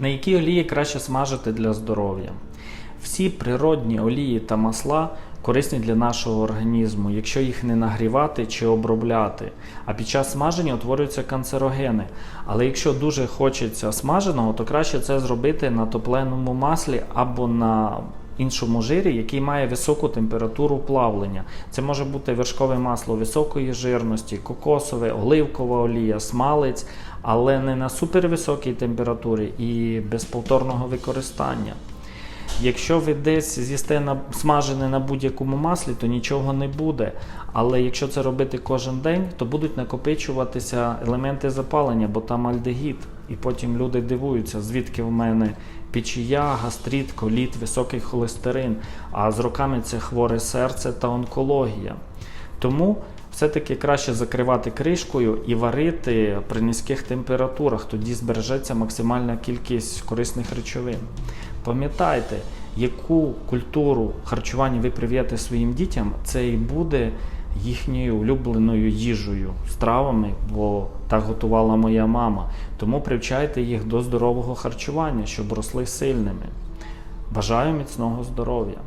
На які олії краще смажити для здоров'я? Всі природні олії та масла корисні для нашого організму, якщо їх не нагрівати чи обробляти. А під час смаження утворюються канцерогени. Але якщо дуже хочеться смаженого, то краще це зробити на топленому маслі або на іншому жирі, який має високу температуру плавлення. Це може бути вершкове масло високої жирності, кокосове, оливкова олія, смалець, але не на супервисокій температурі і без повторного використання. Якщо ви десь з'їсте на смажене на будь-якому маслі, то нічого не буде. Але якщо це робити кожен день, то будуть накопичуватися елементи запалення, бо там альдегід. І потім люди дивуються, звідки в мене печія, гастрит, коліт, високий холестерин. А з роками це хворе серце та онкологія. Тому все-таки краще закривати кришкою і варити при низьких температурах, тоді збережеться максимальна кількість корисних речовин. Пам'ятайте, яку культуру харчування ви прив'єте своїм дітям, це і буде їхньою улюбленою їжею, стравами, бо так готувала моя мама. Тому привчайте їх до здорового харчування, щоб росли сильними. Бажаю міцного здоров'я!